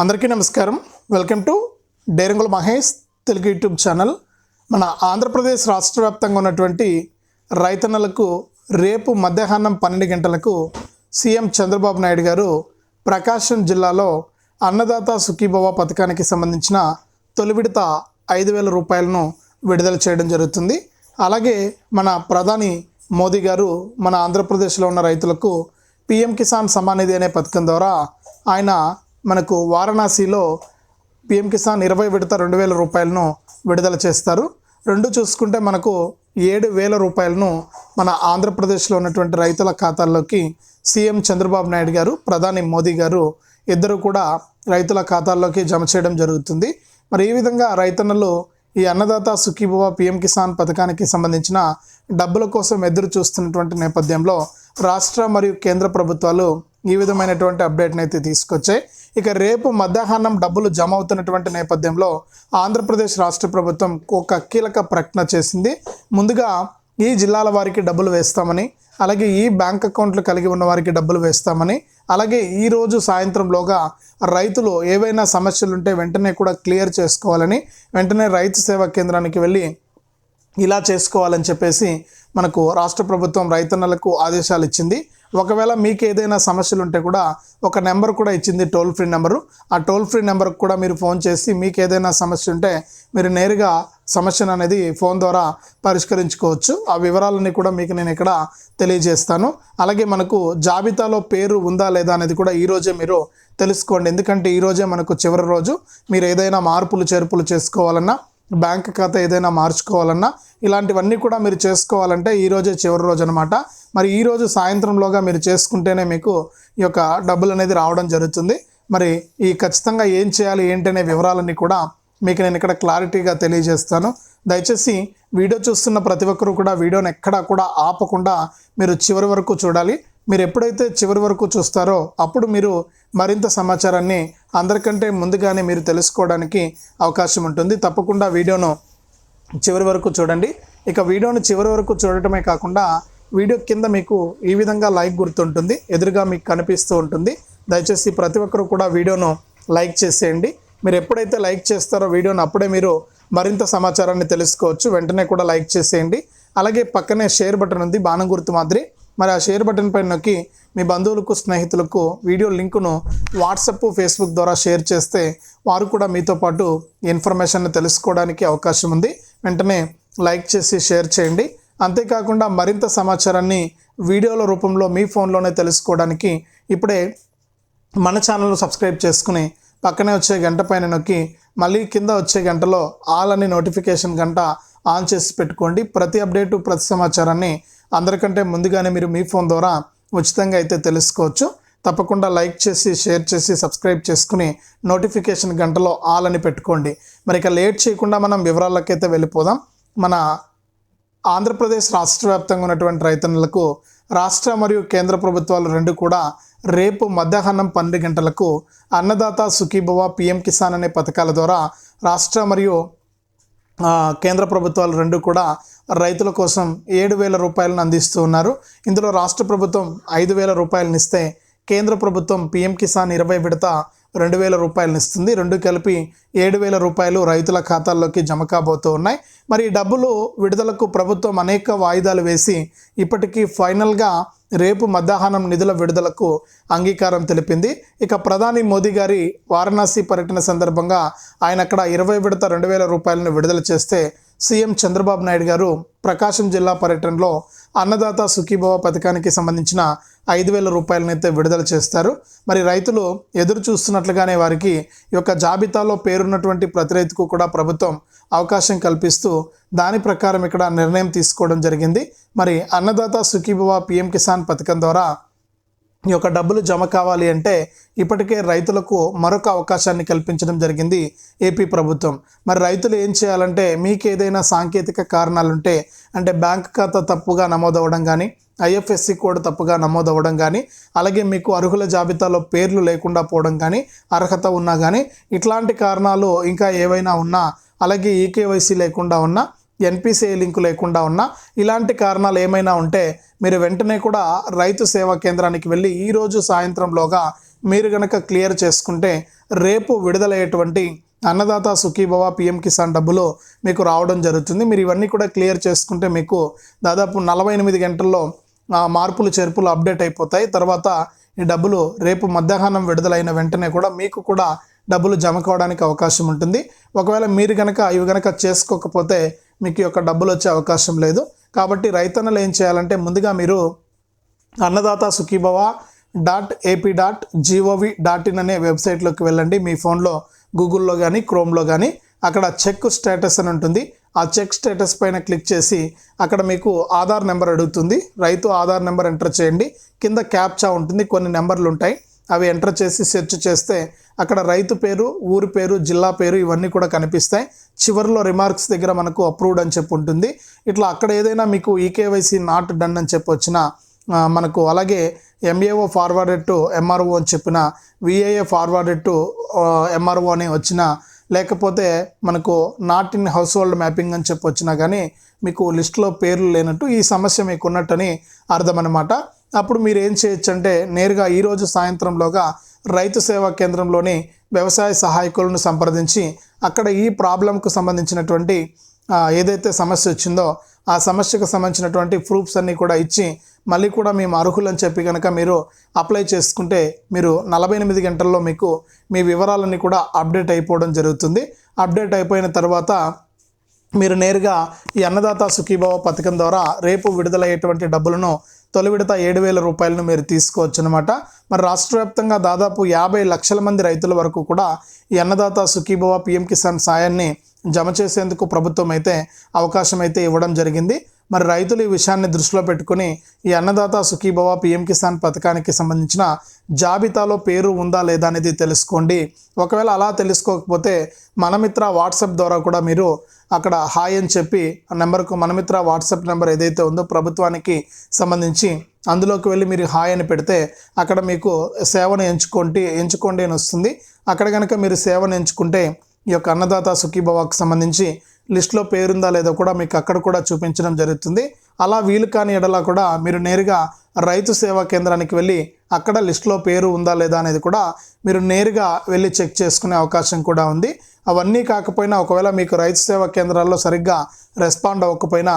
అందరికీ నమస్కారం. Welcome to Derangula Mahesh Telugu YouTube channel. మన ఆంధ్రప్రదేశ్ రాష్ట్ర వ్యాప్తంగా ఉన్నటువంటి రైతన్నలకు రేపు మధ్యాహ్నం పన్నెండు గంటలకు సీఎం చంద్రబాబు నాయుడు గారు ప్రకాశం జిల్లాలో అన్నదాత సుఖీభవ పథకానికి సంబంధించిన తొలి విడత ఐదు వేల రూపాయలను విడుదల చేయడం జరుగుతుంది. అలాగే మన ప్రధాని మోదీ గారు మన ఆంధ్రప్రదేశ్లో ఉన్న రైతులకు పిఎం కిసాన్ సమానిధి నిధి అనే పథకం ద్వారా ఆయన మనకు వారణాసిలో పిఎం కిసాన్ ఇరవై విడత రెండు వేల రూపాయలను విడుదల చేస్తారు. రెండు చూసుకుంటే మనకు ఏడు వేల రూపాయలను మన ఆంధ్రప్రదేశ్లో ఉన్నటువంటి రైతుల ఖాతాల్లోకి సీఎం చంద్రబాబు నాయుడు గారు ప్రధాని మోదీ గారు ఇద్దరు కూడా రైతుల ఖాతాల్లోకి జమ చేయడం జరుగుతుంది. మరి ఈ విధంగా రైతన్నలు ఈ అన్నదాత సుఖీభవ పిఎం కిసాన్ పథకానికి సంబంధించిన డబ్బుల కోసం ఎదురు చూస్తున్నటువంటి నేపథ్యంలో రాష్ట్ర మరియు కేంద్ర ప్రభుత్వాలు ఈ విధమైనటువంటి అప్డేట్ని అయితే తీసుకొచ్చాయి. ఇక రేపు మధ్యాహ్నం డబ్బులు జమ అవుతున్నటువంటి నేపథ్యంలో ఆంధ్రప్రదేశ్ రాష్ట్ర ప్రభుత్వం ఒక కీలక ప్రకటన చేసింది. ముందుగా ఈ జిల్లాల వారికి డబ్బులు వేస్తామని అలాగే ఈ బ్యాంక్ అకౌంట్లు కలిగి ఉన్న వారికి డబ్బులు వేస్తామని అలాగే ఈరోజు సాయంత్రంలోగా రైతులు ఏవైనా సమస్యలుంటే వెంటనే కూడా క్లియర్ చేసుకోవాలని వెంటనే రైతు సేవా కేంద్రానికి వెళ్ళి ఇలా చేసుకోవాలని చెప్పేసి మనకు రాష్ట్ర ప్రభుత్వం రైతన్నలకు ఆదేశాలు ఇచ్చింది. ఒకవేళ మీకు ఏదైనా సమస్యలు ఉంటే కూడా ఒక నెంబర్ కూడా ఇచ్చింది టోల్ ఫ్రీ నెంబరు. ఆ టోల్ ఫ్రీ నెంబర్కి కూడా మీరు ఫోన్ చేసి మీకు ఏదైనా సమస్య ఉంటే మీరు నేరుగా సమస్యను అనేది ఫోన్ ద్వారా పరిష్కరించుకోవచ్చు. ఆ వివరాలన్నీ కూడా మీకు నేను ఇక్కడ తెలియజేస్తాను. అలాగే మనకు జాబితాలో పేరు ఉందా లేదా అనేది కూడా ఈరోజే మీరు తెలుసుకోండి. ఎందుకంటే ఈరోజే మనకు చివరి రోజు. మీరు ఏదైనా మార్పులు చేర్పులు చేసుకోవాలన్నా బ్యాంక్ ఖాతా ఏదైనా మార్చుకోవాలన్నా ఇలాంటివన్నీ కూడా మీరు చేసుకోవాలంటే ఈరోజే చివరి రోజు అనమాట మరి ఈరోజు సాయంత్రంలోగా మీరు చేసుకుంటేనే మీకు ఈ యొక్క డబ్బులు అనేది రావడం జరుగుతుంది. మరి ఈ ఖచ్చితంగా ఏం చేయాలి ఏంటనే వివరాలన్నీ కూడా మీకు నేను ఇక్కడ క్లారిటీగా తెలియజేస్తాను. దయచేసి వీడియో చూస్తున్న ప్రతి ఒక్కరూ కూడా వీడియోని ఎక్కడా కూడా ఆపకుండా మీరు చివరి వరకు చూడాలి. మీరు ఎప్పుడైతే చివరి వరకు చూస్తారో అప్పుడు మీరు మరింత సమాచారాన్ని అందరికంటే ముందుగానే మీరు తెలుసుకోవడానికి అవకాశం ఉంటుంది. తప్పకుండా వీడియోను చివరి వరకు చూడండి. ఇక వీడియోను చివరి వరకు చూడటమే కాకుండా వీడియో కింద మీకు ఈ విధంగా లైక్ గుర్తుంటుంది. ఎదురుగా మీకు కనిపిస్తూ ఉంటుంది. దయచేసి ప్రతి ఒక్కరూ కూడా వీడియోను లైక్ చేసేయండి. మీరు ఎప్పుడైతే లైక్ చేస్తారో వీడియోను అప్పుడే మీరు మరింత సమాచారాన్ని తెలుసుకోవచ్చు. వెంటనే కూడా లైక్ చేసేయండి. అలాగే పక్కనే షేర్ బటన్ ఉంది. బాణం గుర్తు మాదిరి మరి ఆ షేర్ బటన్ పైన నొక్కి మీ బంధువులకు స్నేహితులకు వీడియో లింకును వాట్సప్ ఫేస్బుక్ ద్వారా షేర్ చేస్తే వారు కూడా మీతో పాటు ఇన్ఫర్మేషన్ తెలుసుకోవడానికి అవకాశం ఉంది. వెంటనే లైక్ చేసి షేర్ చేయండి. అంతేకాకుండా మరింత సమాచారాన్ని వీడియోల రూపంలో మీ ఫోన్లోనే తెలుసుకోవడానికి ఇప్పుడే మన ఛానల్ సబ్స్క్రైబ్ చేసుకుని పక్కనే వచ్చే గంట పైన నొక్కి మళ్ళీ కింద వచ్చే గంటలో ఆల్ అని నోటిఫికేషన్ గంట ఆన్ చేసి పెట్టుకోండి. ప్రతి అప్డేటు ప్రతి సమాచారాన్ని అందరికంటే ముందుగానే మీరు మీ ఫోన్ ద్వారా ఉచితంగా అయితే తెలుసుకోవచ్చు. తప్పకుండా లైక్ చేసి షేర్ చేసి సబ్స్క్రైబ్ చేసుకుని నోటిఫికేషన్ గంటలో ఆల్ అని పెట్టుకోండి. మరి ఇక లేట్ చేయకుండా మనం వివరాలకైతే వెళ్ళిపోదాం. మన ఆంధ్రప్రదేశ్ రాష్ట్ర వ్యాప్తంగా ఉన్నటువంటి రైతన్నులకు రాష్ట్ర మరియు కేంద్ర ప్రభుత్వాలు రెండు కూడా రేపు మధ్యాహ్నం పన్నెండు గంటలకు అన్నదాత సుఖీభవ పిఎం కిసాన్ అనే పథకాల ద్వారా రాష్ట్ర మరియు కేంద్ర ప్రభుత్వాలు రెండు కూడా రైతుల కోసం ఏడు వేల రూపాయలను అందిస్తూ ఉన్నారు. ఇందులో రాష్ట్ర ప్రభుత్వం ఐదు వేల రూపాయలను ఇస్తే కేంద్ర ప్రభుత్వం పీఎం కిసాన్ ఇరవై విడత రెండు వేల రూపాయలను ఇస్తుంది. రెండు కలిపి ఏడు వేల రూపాయలు రైతుల ఖాతాల్లోకి జమ కాబోతూ ఉన్నాయి. మరి ఈ డబ్బులు విడుదలకు ప్రభుత్వం అనేక వాయిదాలు వేసి ఇప్పటికీ ఫైనల్గా రేపు మధ్యాహ్నం నిధుల విడుదలకు అంగీకారం తెలిపింది. ఇక ప్రధాని మోదీ గారి వారణాసి పర్యటన సందర్భంగా ఆయన అక్కడ ఇరవై విడత రెండు వేల రూపాయలను విడుదల చేస్తే సీఎం చంద్రబాబు నాయుడు గారు ప్రకాశం జిల్లా పర్యటనలో అన్నదాత సుఖీభవ పథకానికి సంబంధించిన ఐదు వేల రూపాయలనైతే విడుదల చేస్తారు. మరి రైతులు ఎదురు చూస్తున్నట్లుగానే వారికి ఈ యొక్క జాబితాలో పేరున్నటువంటి ప్రతి రైతుకు కూడా ప్రభుత్వం అవకాశం కల్పిస్తూ దాని ప్రకారం ఇక్కడ నిర్ణయం తీసుకోవడం జరిగింది. మరి అన్నదాత సుఖీభవ పిఎం కిసాన్ పథకం ద్వారా ఈ యొక్క డబ్బులు జమ కావాలి అంటే ఇప్పటికే రైతులకు మరొక అవకాశాన్ని కల్పించడం జరిగింది ఏపీ ప్రభుత్వం. మరి రైతులు ఏం చేయాలంటే మీకు ఏదైనా సాంకేతిక కారణాలుంటే అంటే బ్యాంక్ ఖాతా తప్పుగా నమోదవడం కానీ ఐఎఫ్ఎస్సి కోడ్ తప్పుగా నమోదవ్వడం కానీ అలాగే మీకు అర్హుల జాబితాలో పేర్లు లేకుండా పోవడం కానీ అర్హత ఉన్నా కానీ ఇట్లాంటి కారణాలు ఇంకా ఏవైనా ఉన్నా అలాగే ఈకేవైసీ లేకుండా ఉన్నా ఎన్పిసిఐ లింకు లేకుండా ఉన్నా ఇలాంటి కారణాలు ఏమైనా ఉంటే మీరు వెంటనే కూడా రైతు సేవా కేంద్రానికి వెళ్ళి ఈరోజు సాయంత్రంలోగా మీరు కనుక క్లియర్ చేసుకుంటే రేపు విడుదలయ్యేటువంటి అన్నదాత సుఖీభవ పిఎం కిసాన్ డబ్బులు మీకు రావడం జరుగుతుంది. మీరు ఇవన్నీ కూడా క్లియర్ చేసుకుంటే మీకు దాదాపు నలభై ఎనిమిది గంటల్లో మార్పులు చేర్పులు అప్డేట్ అయిపోతాయి. తర్వాత ఈ డబ్బులు రేపు మధ్యాహ్నం విడుదలైన వెంటనే కూడా మీకు కూడా డబ్బులు జమ కావడానికి అవకాశం ఉంటుంది. ఒకవేళ మీరు కనుక ఇవి కనుక చేసుకోకపోతే మీకు యొక్క డబ్బులు వచ్చే అవకాశం లేదు. కాబట్టి రైతన్నలు ఏం చేయాలంటే ముందుగా మీరు Annadata Sukhibhava dot AP dot gov dot in అనే వెబ్సైట్లోకి వెళ్ళండి. మీ ఫోన్లో గూగుల్లో కానీ క్రోమ్లో కానీ అక్కడ చెక్ స్టేటస్ అని ఉంటుంది. ఆ చెక్ స్టేటస్ పైన క్లిక్ చేసి అక్కడ మీకు ఆధార్ నెంబర్ అడుగుతుంది. రైతు ఆధార్ నెంబర్ ఎంటర్ చేయండి. కింద క్యాప్చా ఉంటుంది. కొన్ని నెంబర్లు ఉంటాయి. అవి ఎంటర్ చేసి సెర్చ్ చేస్తే అక్కడ రైతు పేరు ఊరి పేరు జిల్లా పేరు ఇవన్నీ కూడా కనిపిస్తాయి. చివరిలో రిమార్క్స్ దగ్గర మనకు అప్రూవ్డ్ అని చెప్పి ఉంటుంది. ఇట్లా అక్కడ ఏదైనా మీకు ఈకేవైసీ నాట్ డన్ అని చెప్పి వచ్చిన మనకు అలాగే ఎంఏఓ ఫార్వర్డెడ్ టు ఎంఆర్ఓ అని చెప్పిన విఏఏ ఫార్వర్డెడ్ టు ఎంఆర్ఓ అని వచ్చిన లేకపోతే మనకు not in household mapping అని చెప్పి వచ్చినా కానీ మీకు లిస్ట్లో పేర్లు లేనట్టు ఈ సమస్య మీకు ఉన్నట్టని అర్థం అనమాట అప్పుడు మీరు ఏం చేయొచ్చు అంటే నేరుగా ఈరోజు సాయంత్రంలోగా రైతు సేవా కేంద్రంలోని వ్యవసాయ సహాయకులను సంప్రదించి అక్కడ ఈ ప్రాబ్లంకు సంబంధించినటువంటి ఏదైతే సమస్య వచ్చిందో ఆ సమస్యకు సంబంధించినటువంటి ప్రూఫ్స్ అన్నీ కూడా ఇచ్చి మళ్ళీ కూడా మేము అర్హులని చెప్పి కనుక మీరు అప్లై చేసుకుంటే మీరు నలభై ఎనిమిది గంటల్లో మీకు మీ వివరాలన్నీ కూడా అప్డేట్ అయిపోవడం జరుగుతుంది. అప్డేట్ అయిపోయిన తర్వాత మీరు నేరుగా ఈ అన్నదాత సుఖీభావ పథకం ద్వారా రేపు విడుదలయ్యేటువంటి డబ్బులను తొలి విడత ఏడు వేల రూపాయలను మీరు తీసుకోవచ్చు అనమాట మరి రాష్ట్ర వ్యాప్తంగా దాదాపు యాభై లక్షల మంది రైతుల వరకు కూడా ఈ అన్నదాత సుఖీభవ పిఎం కిసాన్ సాయాన్ని జమ చేసేందుకు ప్రభుత్వం అయితే అవకాశం అయితే ఇవ్వడం జరిగింది. మరి రైతులు ఈ విషయాన్ని దృష్టిలో పెట్టుకుని ఈ అన్నదాత సుఖీభవ పిఎం కిసాన్ పథకానికి సంబంధించిన జాబితాలో పేరు ఉందా లేదా అనేది తెలుసుకోండి. ఒకవేళ అలా తెలుసుకోకపోతే మనమిత్ర వాట్సాప్ ద్వారా కూడా మీరు అక్కడ హాయ్ అని చెప్పి ఆ నెంబర్కు మనమిత్ర వాట్సాప్ నెంబర్ ఏదైతే ఉందో ప్రభుత్వానికి సంబంధించి అందులోకి వెళ్ళి మీరు హాయ్ అని పెడితే అక్కడ మీకు సేవను ఎంచుకోండి ఎంచుకోండి అని వస్తుంది. అక్కడ కనుక మీరు సేవను ఎంచుకుంటే ఈ యొక్క అన్నదాత సుఖీభవాకు సంబంధించి లిస్ట్లో పేరుందా లేదో కూడా మీకు అక్కడ కూడా చూపించడం జరుగుతుంది. అలా వీలు కాని ఎడలా కూడా మీరు నేరుగా రైతు సేవా కేంద్రానికి వెళ్ళి అక్కడ లిస్ట్లో పేరు ఉందా లేదా అనేది కూడా మీరు నేరుగా వెళ్ళి చెక్ చేసుకునే అవకాశం కూడా ఉంది. అవన్నీ కాకపోయినా ఒకవేళ మీకు రైతు సేవా కేంద్రాల్లో సరిగ్గా రెస్పాండ్ అవ్వకపోయినా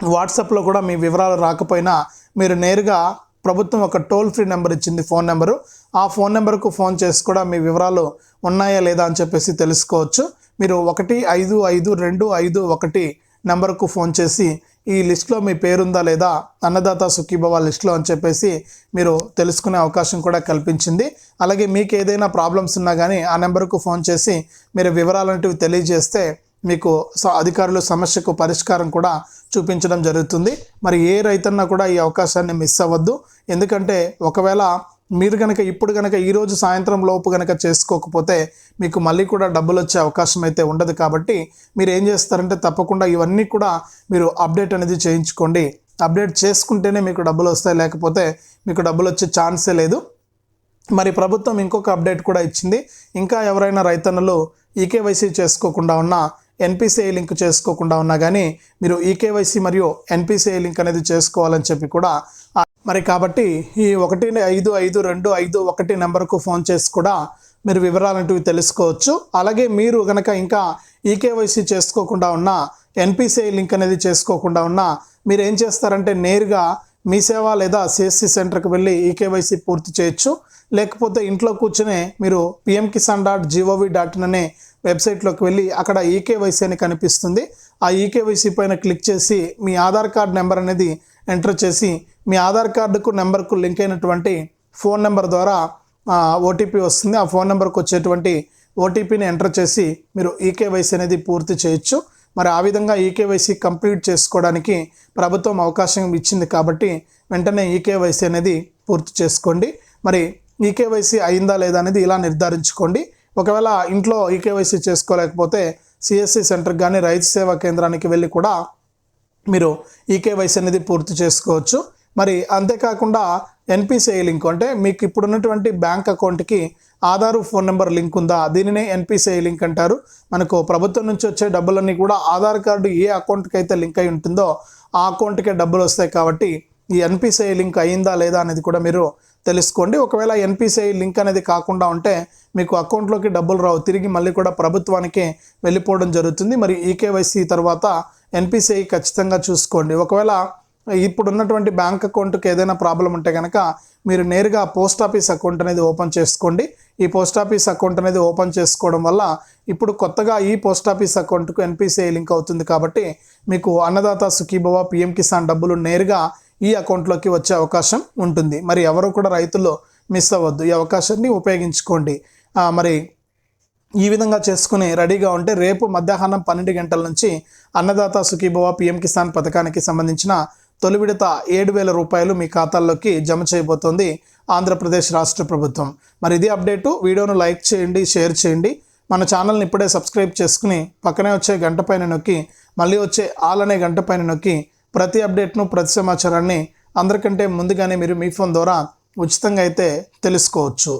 వాట్సాప్లో కూడా మీ వివరాలు రాకపోయినా మీరు నేరుగా ప్రభుత్వం ఒక టోల్ ఫ్రీ నెంబర్ ఇచ్చింది ఫోన్ నెంబరు. ఆ ఫోన్ నెంబర్కు ఫోన్ చేసి కూడా మీ వివరాలు ఉన్నాయా లేదా అని చెప్పేసి తెలుసుకోవచ్చు. మీరు ఒకటి ఐదు ఐదు రెండు ఐదు ఒకటి నెంబర్కు ఫోన్ చేసి ఈ లిస్ట్లో మీ పేరుందా లేదా అన్నదాత సుఖీభవ లిస్ట్లో అని చెప్పేసి మీరు తెలుసుకునే అవకాశం కూడా కల్పించింది. అలాగే మీకు ఏదైనా ప్రాబ్లమ్స్ ఉన్నా కానీ ఆ నెంబర్కు ఫోన్ చేసి మీరు వివరాలంటివి తెలియజేస్తే మీకు స- అధికారులు సమస్యకు పరిష్కారం కూడా చూపించడం జరుగుతుంది. మరి ఏ రైతన్నా కూడా ఈ అవకాశాన్ని మిస్ అవ్వద్దు. ఎందుకంటే ఒకవేళ మీరు కనుక ఇప్పుడు కనుక ఈరోజు సాయంత్రం లోపు కనుక చేసుకోకపోతే మీకు మళ్ళీ కూడా డబ్బులు వచ్చే అవకాశం అయితే ఉండదు కాబట్టి మీరు ఏం చేస్తారంటే తప్పకుండా ఇవన్నీ కూడా మీరు అప్డేట్ అనేది చేయించుకోండి. అప్డేట్ చేసుకుంటేనే మీకు డబ్బులు వస్తాయి. లేకపోతే మీకు డబ్బులు వచ్చే ఛాన్సే లేదు. మరి ప్రభుత్వం ఇంకొక అప్డేట్ కూడా ఇచ్చింది. ఇంకా ఎవరైనా రైతన్నలు ఈకేవైసీ చేసుకోకుండా ఉన్నా ఎన్పిసిఐ లింక్ చేసుకోకుండా ఉన్నా కానీ మీరు ఈకేవైసీ మరియు ఎన్పిసిఐ లింక్ అనేది చేసుకోవాలని చెప్పి కూడా మరి కాబట్టి ఈ ఒకటి ఐదు ఐదు రెండు ఐదు ఒకటి నెంబర్కు ఫోన్ చేసి కూడా మీరు వివరాలంటివి తెలుసుకోవచ్చు. అలాగే మీరు కనుక ఇంకా ఈకేవైసీ చేసుకోకుండా ఉన్న ఎన్పిసిఐ లింక్ అనేది చేసుకోకుండా ఉన్నా మీరు ఏం చేస్తారంటే నేరుగా మీ సేవ లేదా సిఎస్సి సెంటర్కి వెళ్ళి ఈకేవైసీ పూర్తి చేయొచ్చు. లేకపోతే ఇంట్లో కూర్చునే మీరు PM Kisan dot gov dot in అనే వెబ్సైట్లోకి వెళ్ళి అక్కడ ఈకేవైసీ అని కనిపిస్తుంది. ఆ ఈకేవైసీ పైన క్లిక్ చేసి మీ ఆధార్ కార్డ్ నెంబర్ అనేది ఎంటర్ చేసి మీ ఆధార్ కార్డుకు నెంబర్కు లింక్ అయినటువంటి ఫోన్ నెంబర్ ద్వారా ఓటీపీ వస్తుంది. ఆ ఫోన్ నెంబర్కి వచ్చేటువంటి ఓటీపీని ఎంటర్ చేసి మీరు ఈకేవైసీ అనేది పూర్తి చేయొచ్చు. మరి ఆ విధంగా ఈకేవైసీ కంప్లీట్ చేసుకోవడానికి ప్రభుత్వం అవకాశం ఇచ్చింది కాబట్టి వెంటనే ఈకేవైసీ అనేది పూర్తి చేసుకోండి. మరి ఈకేవైసీ అయిందా లేదా అనేది ఇలా నిర్ధారించుకోండి. ఒకవేళ ఇంట్లో ఈకేవైసీ చేసుకోలేకపోతే సిఎస్సి సెంటర్కి కానీ రైతు సేవా కేంద్రానికి వెళ్ళి కూడా మీరు ఈకేవైసీ అనేది పూర్తి చేసుకోవచ్చు. మరి అంతేకాకుండా ఎన్పిసిఐ లింక్ అంటే మీకు ఇప్పుడు ఉన్నటువంటి బ్యాంక్ అకౌంట్కి ఆధారు ఫోన్ నెంబర్ లింక్ ఉందా? దీనినే ఎన్పిసిఐ లింక్ అంటారు. మనకు ప్రభుత్వం నుంచి వచ్చే డబ్బులన్నీ కూడా ఆధార్ కార్డు ఏ అకౌంట్కి అయితే లింక్ అయి ఉంటుందో ఆ అకౌంట్కే డబ్బులు వస్తాయి కాబట్టి ఈ ఎన్పిసిఐ లింక్ అయిందా లేదా అనేది కూడా మీరు తెలుసుకోండి. ఒకవేళ ఎన్పిసిఐ లింక్ అనేది కాకుండా ఉంటే మీకు అకౌంట్లోకి డబ్బులు రావు. తిరిగి మళ్ళీ కూడా ప్రభుత్వానికి వెళ్ళిపోవడం జరుగుతుంది. మరి ఈకేవైసీ తర్వాత ఎన్పిసిఐ ఖచ్చితంగా చూసుకోండి. ఒకవేళ ఇప్పుడు ఉన్నటువంటి బ్యాంక్ అకౌంట్కి ఏదైనా ప్రాబ్లం ఉంటే కనుక మీరు నేరుగా పోస్ట్ ఆఫీస్ అకౌంట్ అనేది ఓపెన్ చేసుకోండి. ఈ పోస్ట్ ఆఫీస్ అకౌంట్ అనేది ఓపెన్ చేసుకోవడం వల్ల ఇప్పుడు కొత్తగా ఈ పోస్ట్ ఆఫీస్ అకౌంట్కు ఎన్పిసిఐ లింక్ అవుతుంది కాబట్టి మీకు అన్నదాత సుఖీభవ పిఎం కిసాన్ డబ్బులు నేరుగా ఈ అకౌంట్లోకి వచ్చే అవకాశం ఉంటుంది. మరి ఎవరు కూడా రైతులు మిస్ అవ్వద్దు. ఈ అవకాశాన్ని ఉపయోగించుకోండి. మరి ఈ విధంగా చేసుకుని రెడీగా ఉంటే రేపు మధ్యాహ్నం పన్నెండు గంటల నుంచి అన్నదాత సుఖీభవ పిఎం కిసాన్ పథకానికి సంబంధించిన తొలి విడత ఏడు వేల రూపాయలు మీ ఖాతాల్లోకి జమ చేయబోతోంది ఆంధ్రప్రదేశ్ రాష్ట్ర ప్రభుత్వం. మరి ఇది అప్డేటు. వీడియోను లైక్ చేయండి షేర్ చేయండి. మన ఛానల్ని ఇప్పుడే సబ్స్క్రైబ్ చేసుకుని పక్కనే వచ్చే గంట పైన నొక్కి మళ్ళీ వచ్చే ఆల్ అనే గంట పైన నొక్కి ప్రతి అప్డేట్ను ప్రతి సమాచారాన్ని అందరికంటే ముందుగానే మీరు మీ ఫోన్ ద్వారా ఉచితంగా అయితే తెలుసుకోవచ్చు.